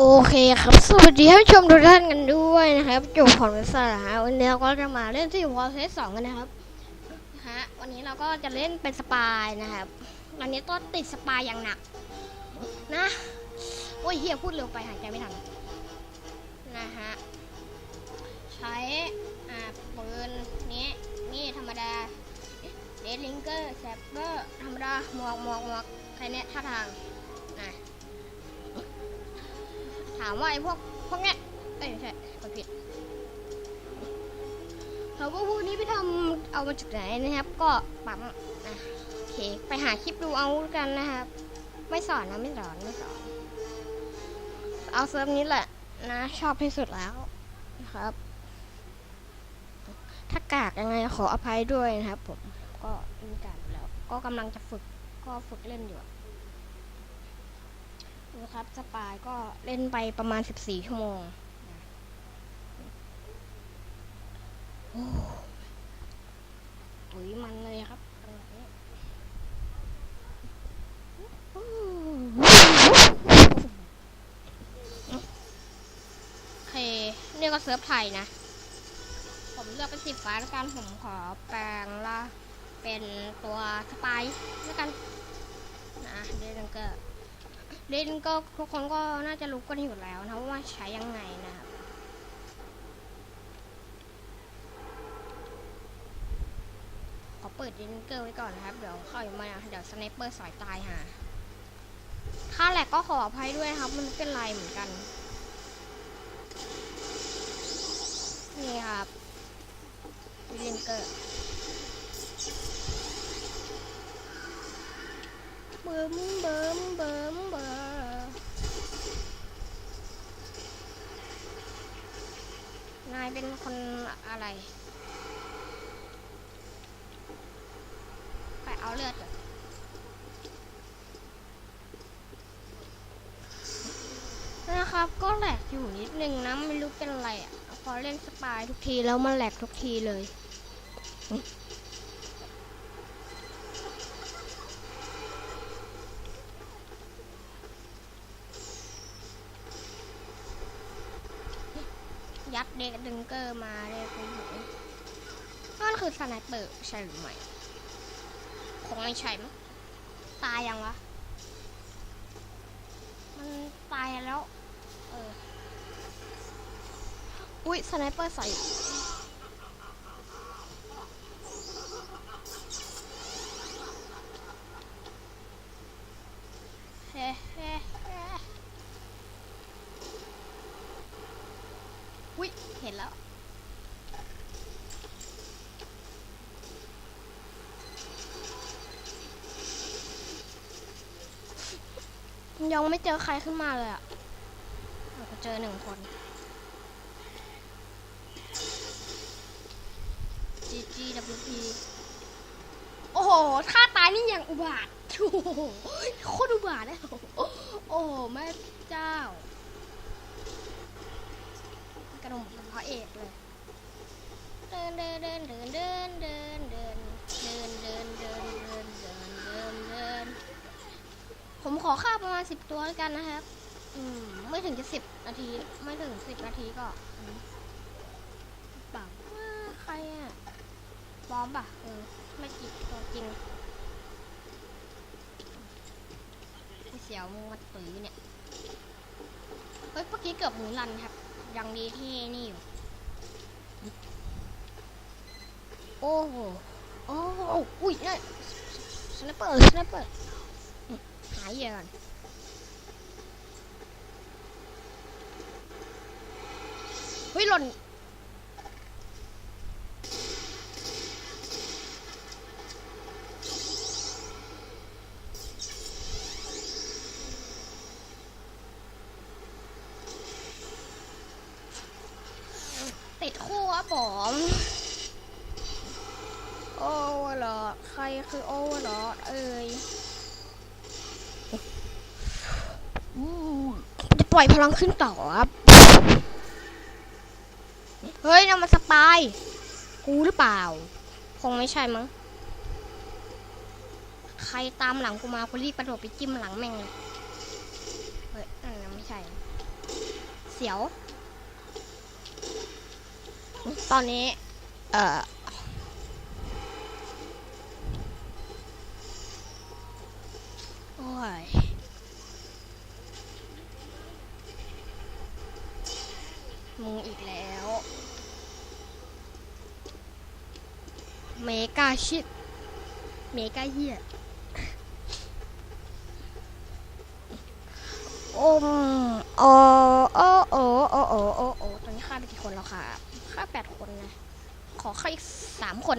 โอเคครับ สวัสดีท่านผู้ชมทุกท่านกันด้วยนะครับจบของสาระวันนี้เราก็จะมาเล่นที่วอลเซสสองกันนะครับนะฮะวันนี้เราก็จะเล่นเป็นสปายนะครับวันนี้ต้นติดสปายอย่างหนัก นะโอ้ยเฮียพูดเร็วไปหายใจไม่ทันนะฮะใช้อ่าปืนนี้นี่ธรรมดาเดลิงเกอร์แซปเปอร์ธรรมดาหมวกหมวกหมวกใครเนี้ยท่าทางามว่าไอ้พวกพวกเนี้ยเอ้ยไม่ใช่กดผิดถามว่าพวกนี้ไปทำเอามาจากไหนนะครับ ก็ปั๊มนะโอเคไปหาคลิปดูเอากันนะครับ ไม่สอนนะไม่สอนไม่สอน เอาเซิร์ฟนี้แหละนะชอบที่สุดแล้วนะครับ ถ้ากากยังไงขออภัยด้วยนะครับผมก็มีกากแล้ว ก็กำลังจะฝึกก็ฝึกเล่นอยู่ นะครับสปายก็เล่นไปประมาณ 14 ชั่วโมงโอ้ปุ๋ยมันเลยครับตรงนี้โอเคนี่ก็เซิร์ฟไทยนะ ผมเลือกเป็นสีฟ้าแล้วกัน ผมขอแปลงละเป็นตัวสปายแล้วกัน นะเดนเกอร์ เล่นก็ทุกคนก็น่าจะรู้กันอยู่แล้วนะว่าใช้ยังไงนะครับขอเปิดเดนเกอร์ไว้ก่อนนะครับ เดี๋ยวเข้ามาเดี๋ยวสไนเปอร์สอยตายฮะถ้าแหลกก็ขออภัยด้วยครับ มันเป็นไรเหมือนกัน นี่ครับเดนเกอร์เบิ่มเบิ่มเบิ่มเบิ่มนายเป็นคนอะไร ไปเอาเลือดก่อนนะครับ ก็แหลกอยู่นิดนึงนะ ไม่รู้เป็นอะไรอะ พอเล่นสปายทุกทีแล้วมันแหลกทุกทีเลย ยัดเด็กดึงเกอร์มาเลยคุณผู้นั่นคือสไนเปอร์ใช่หรือไม่คงไม่ใช่มั้งตายยังวะ มันตายแล้ว เออ อุ้ยสไนเปอร์ใส่ เฮ้เฮ้เฮ้อุ้ย เห็นแล้ว ยังไม่เจอใครขึ้นมาเลยอะเราก็เจอหนึ่งคน G G W P โอ้โหท่าตายนี่ย่างอุบาทโอ้โหโคตรอุบาทเลยโอ้โหแม่เจ้ากระดมเป็นพระเอกเลยเดินเดินเดินเดินเดินเดินเดินเดินเดินเดินเดินเดินเดินเดิน ผมขอค่าประมาณสิบตัวแล้วกันนะครับ อืม ไม่ถึงจะสิบนาที ไม่ถึงสิบนาทีก็ปล่าอ่าใครอะปลอมป่ะเออไม่จริงตัวจริงเสียวมึงมาตื้อเนี่ย เฮ้ยเมื่อกี้เกือบหมูรันครับ ยังดีที่นี่อยู่ โอ้โห โอ้โหอุ้ยนี่นสไนเปอร์สไนเปอร์ เหยื่อก่อนเฮ้ยหล่นติดคู่ครับผมโอเวอร์ลอดใครคือโอเวอร์ลอดเอ่ยอืมจะป ล่อยพลังขึ้นต่อครับ เฮ้ยนั่นมันสปายกูหรือเปล่า คงไม่ใช่มั้ง ใครตามหลังกูมากูรีบกระโดดไปจิ้มหลังแม่งเลย เฮ้ยนั่นไม่ใช่ เสียว ตอนนี้ เอ่อ โอ้ย มึงอีก แล้วเมกาชิดเมกาเฮียโอ้มโอ้โอ้โอ้โอ้โอ้โอ้โอ้ตอนนี้ฆ่าไปกี่คนแล้วคะฆ่าแปดคนนะ ขอฆ่าอีกสามคน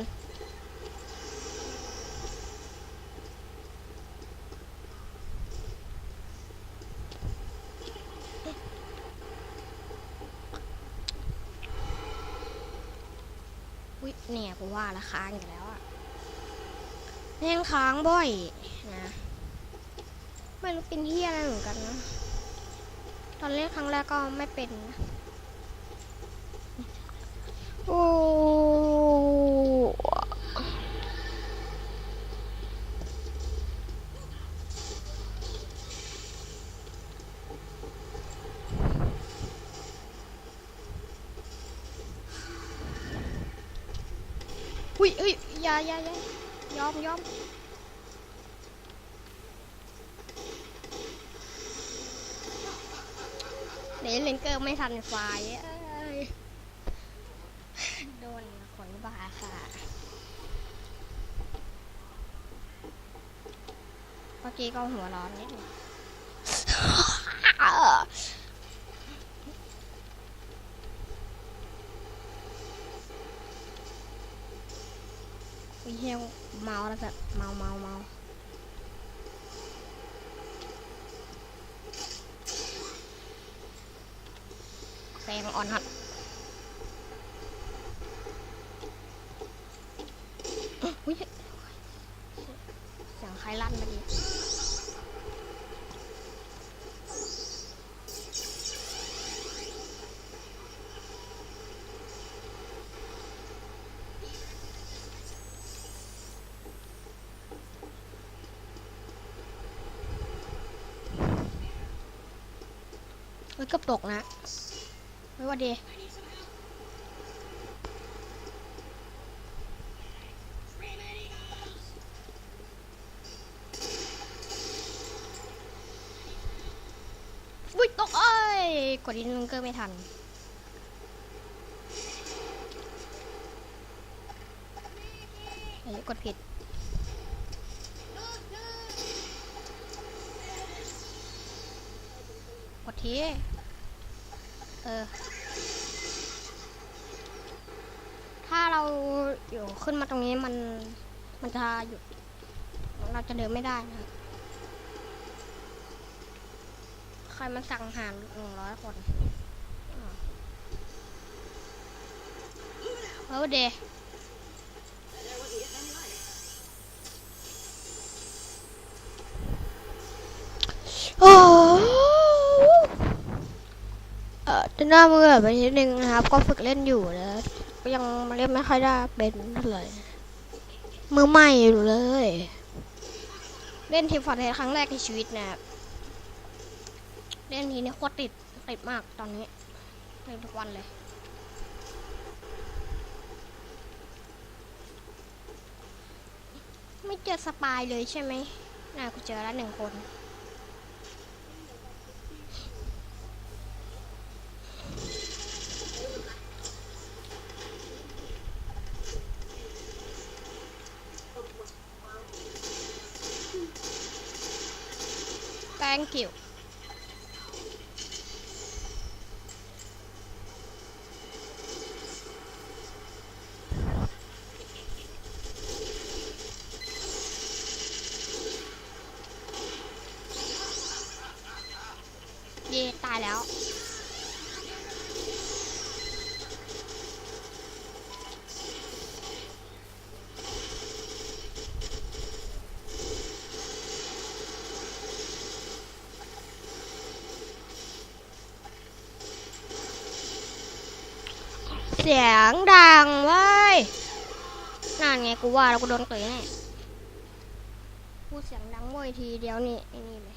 กูว่าละค้างอยู่แล้วอะแม่งค้างบ่อยนะ ไม่รู้เป็นเฮียอะไรเหมือนกันนะ ตอนเล่นครั้งแรกก็ไม่เป็นนะโอ้ อุ้ยเอ้ยอย่าอย่าอย่ายอมยอมเดี๋ยวเลนเกอร์ไม่ทันไฟเอ้ยโดนขนบาค่ะเมื่อกี้ก็หัวร้อนนิดหนึง วิเฮียเมาแล้วแบบเมาเมาเมาแซงออนฮัทอุ๊ยเสียงใครลั่นมาดี ฮ้ยกับตกนะเฮ้ยว่าดีอุ้ยตกเอ้ยกดอินลุงเกอร์ไม่ทันเฮ้ยกดผิด ที เออ ถ้าเราอยู่ขึ้นมาตรงนี้มัน มันจะหยุด เราจะเดินไม่ได้นะ ใครมันสั่งหารหนึ่งร้อยคนเออเดโเออจะน่าเบื่อไปนิดนึงนะครับ ก็ฝึกเล่นอยู่นะก็ยังเล่นไม่ค่อยได้เป็นเท่าไหร่มือใหม่อยู่เลย เล่นทีมฟอร์เทสครั้งแรกในชีวิตนะครับ เล่นทีนี้โคตรติดติดมากตอนนี้เล่นทุกวันเลยไม่เจอสปายเลยใช่ไหมน่ากูเจอแล้วหนึ่งคน thank you เย่ตายแล้ว สียงดังเว้ยนั่นไงกูว่าแล้วกูโดนตุ๋ยแน่พูดเสียงดังเว้ยทีเดียวนี่ไอ้นี่